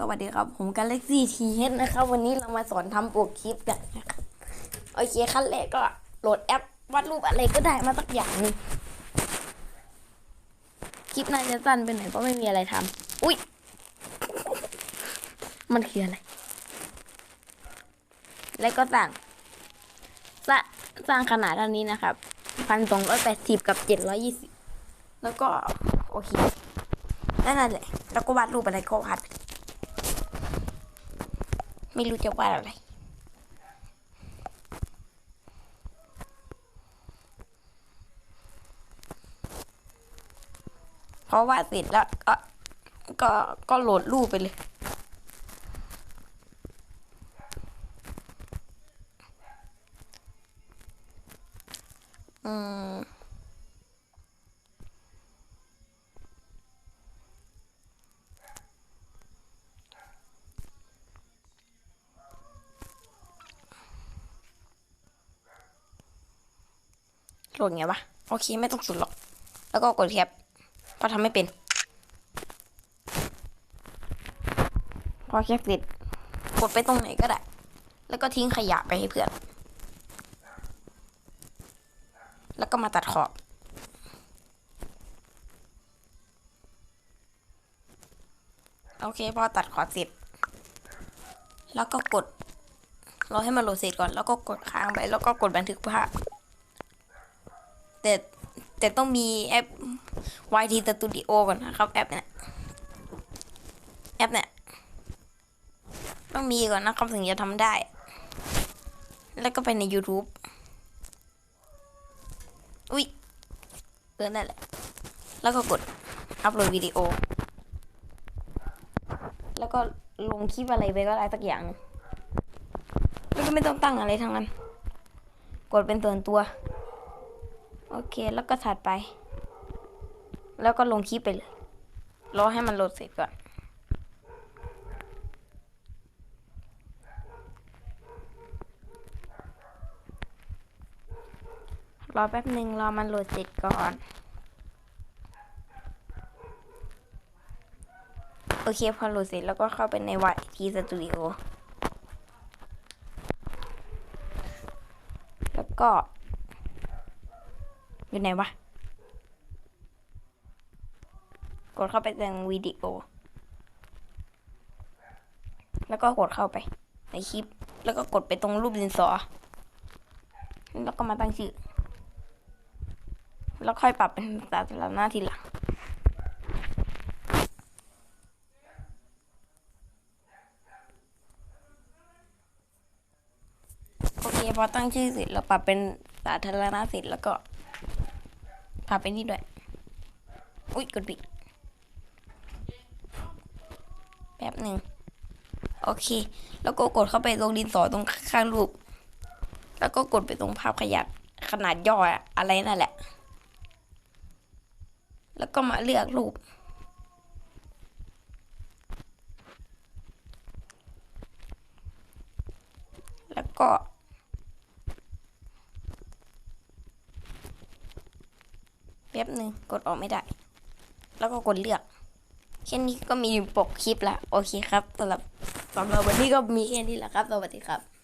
สวัสดีครับ ผม Galaxy T H นะครับ วันนี้เรามาสอนทำปกคลิปกันนะครับโอเคขั้นแรกก็โหลดแอปวาดรูปอะไรก็ได้มาสักอย่างนึงคลิปน่าจะสั้นไปหน่อยเพราะไม่มีอะไรทำอุ้ยมันคืออะไร แล้วก็สั่งสร้างสร้างขนาดเท่านี้นะครับพันสองร้อยแปดสิบกับเจ็ดร้อยี่สิบแล้วก็ โอเคนั่นแหละแล้วก็วาดรูปอะไรก็วาด ไม่รู้จะวาดอะไรเพราะว่าเสร็จแล้วก็ก็ก็โหลดรูปไปเลย อืม โหลดไงวะ โอเคไม่ต้องสุดหรอก แล้วก็กดแคปเพราะทำไม่เป็น พอแคปเสร็จกดไปตรงไหนก็ได้ แล้วก็ทิ้งขยะไปให้เพื่อน แล้วก็มาตัดขอบโอเคพอตัดขอบเสร็จ แล้วก็กดรอให้มันโหลดเสร็จก่อน แล้วก็กดค้างไป แล้วก็กดบันทึกภาพ แต่แต่ต้องมีแอป YT Studio ก่อนนะครับ แอปเนี่ยแอปเนี่ยต้องมีก่อนนะครับถึงจะทำได้ แล้วก็ไปใน YouTube อุ้ยเออนั่นแหละ แล้วก็กดอัปโหลดวิดีโอ แล้วก็ลงคลิปอะไรไปก็ได้สักอย่างหนึ่งแล้วก็ไม่ต้องตั้งอะไรทั้งนั้น กดเป็นส่วนตัว โอเคแล้วก็ถัดไป แล้วก็ลงคลิปไปเลย รอให้มันโหลดเสร็จก่อน รอแป๊บหนึ่งรอมันโหลดเสร็จก่อน โอเคพอโหลดเสร็จแล้วก็เข้าไปใน YT Studio แล้วก็ อยู่ไหนวะ กดเข้าไปในวิดีโอ แล้วก็กดเข้าไป ในคลิป แล้วก็กดไปตรงรูปดินสอ แล้วก็มาตั้งชื่อ แล้วค่อยปรับเป็นสาธารณะทีหลังโอเคพอตั้งชื่อเสร็จแล้วปรับเป็นสาธารณะเสร็จแล้วก็ ปรับไปนี่ด้วย อุ้ยกดปิดแป๊บหนึ่งโอเค แล้วก็กดเข้าไปตรงดินสอตรงข้างรูป แล้วก็กดไปตรงภาพขยับขนาดย่ออะอะไรนั่นแหละ แล้วก็มาเลือกรูป แล้วก็ ป๊บหนึ่งกดออกไม่ได้ แล้วก็กดเลือก แค่นี้ก็มีปกคลิปละโอเคครับสำหรับสำหรับวันนี้ก็มีแค่นี้แหละครับ สวัสดีครับ